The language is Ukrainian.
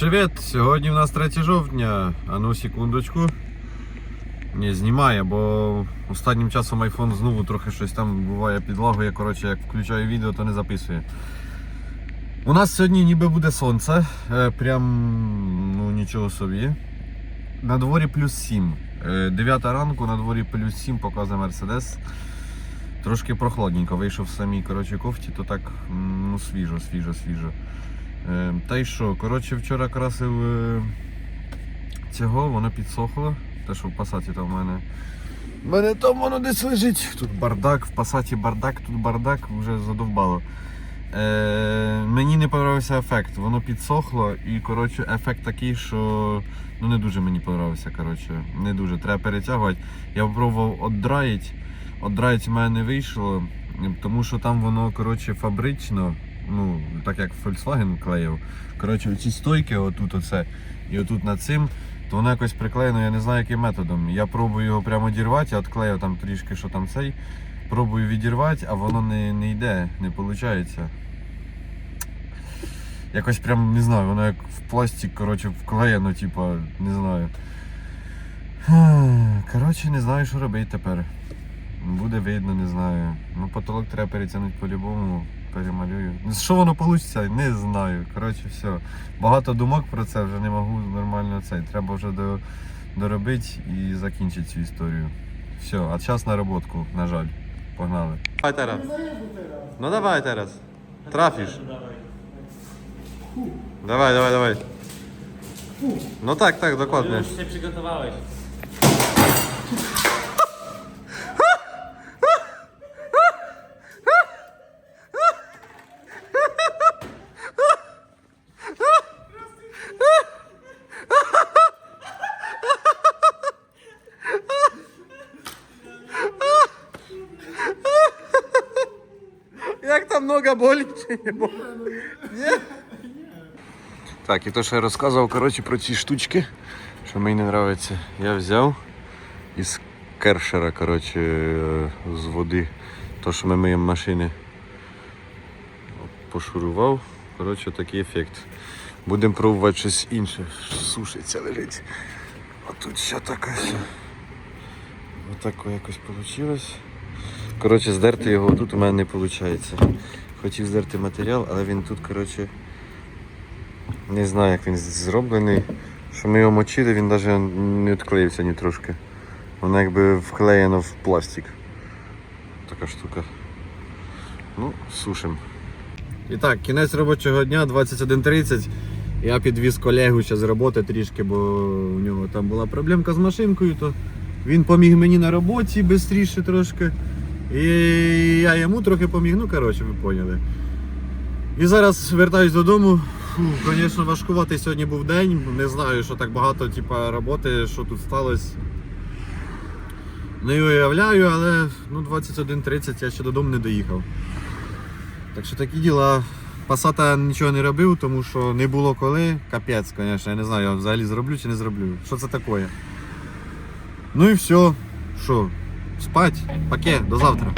Привіт! Сьогодні в нас 3 жовтня. А ну секундочку. Не, знімає, бо останнім часом iPhone знову трохи щось там буває підлагує. Коротше, як включаю відео, то не записує. У нас сьогодні ніби буде сонце. Е, Прям ну нічого собі. На дворі плюс 7. 9 ранку, на дворі плюс 7 показує Мерседес. Трошки прохладненько. Вийшов в самій коротше, кофті, то так ну, свіжо, свіжо, свіжо. Е, Та й що, коротше, вчора красив е, цього, воно підсохло. Те, що в пасаті там в мене. В мене там воно десь лежить. Тут бардак, в пасаті бардак, тут бардак, вже задовбало. Е, мені не подобався ефект. Воно підсохло і коротше, ефект такий, що ну, не дуже мені подобався. Коротше, не дуже. Треба перетягувати. Я спробував отдраїти. Отдраїти в мене не вийшло, тому що там воно коротше, фабрично ну, так як Volkswagen клеїв. Коротше, ці стойки, отут оце, і отут над цим, то воно якось приклеєно, я не знаю яким методом. Я пробую його прямо дірвати, я відклею там трішки, що там цей. Пробую відірвати, а воно не, не йде, не виходить. Якось прям не знаю, воно як в пластик, коротше, вклеєно, типа, не знаю. Коротше, не знаю, що робити тепер. Буде видно, не знаю. Ну, потолок треба перетягнути по-любому, перемалюю. Ну, Що воно вийде, не знаю. Коротше, все. Багато думок про це, вже не можу нормально цей. Треба вже до, доробити і закінчити цю історію. Все, а час на роботку, на жаль. Погнали. Давай Тарас. Ну давай Тарас. Трафиш. Давай, давай, давай. Ну так, tak, dokładnie. Już się przygotowałeś. Як болить? Ні? Так, і то, що я розказував коротше, про ці штучки, що мені не подобається. Я взяв із кершера, коротше, е, з води, то, що ми миємо машини. Пошурував. Коротше, такий ефект. Будемо пробувати щось інше. Сушиться лежить. А тут ще така. ще. Отако якось вийшло. Коротше, здерти його тут у мене не виходить. Хотів здерти матеріал, але він тут, коротше, не знаю, як він зроблений. Що ми його мочили, він навіть не відклеївся ні трошки. Воно якби вклеєно в пластик. Така штука. Ну, сушим. І так, кінець робочого дня 21.30. Я підвіз колегу ще з роботи трішки, бо у нього там була проблемка з машинкою, то він поміг мені на роботі швидше трошки. І я йому трохи поміг, ну коротше, ви поняли. І зараз вертаюсь додому. Звісно, важкуватий сьогодні був день. Не знаю, що так багато типа, роботи, що тут сталося. Не уявляю, але ну, 21.30 я ще додому не доїхав. Так що такі діла. Пасата нічого не робив, тому що не було коли. Капець, звісно, я не знаю, я взагалі зроблю чи не зроблю. Що це таке? Ну і все. Що? Спать, паке, до завтра.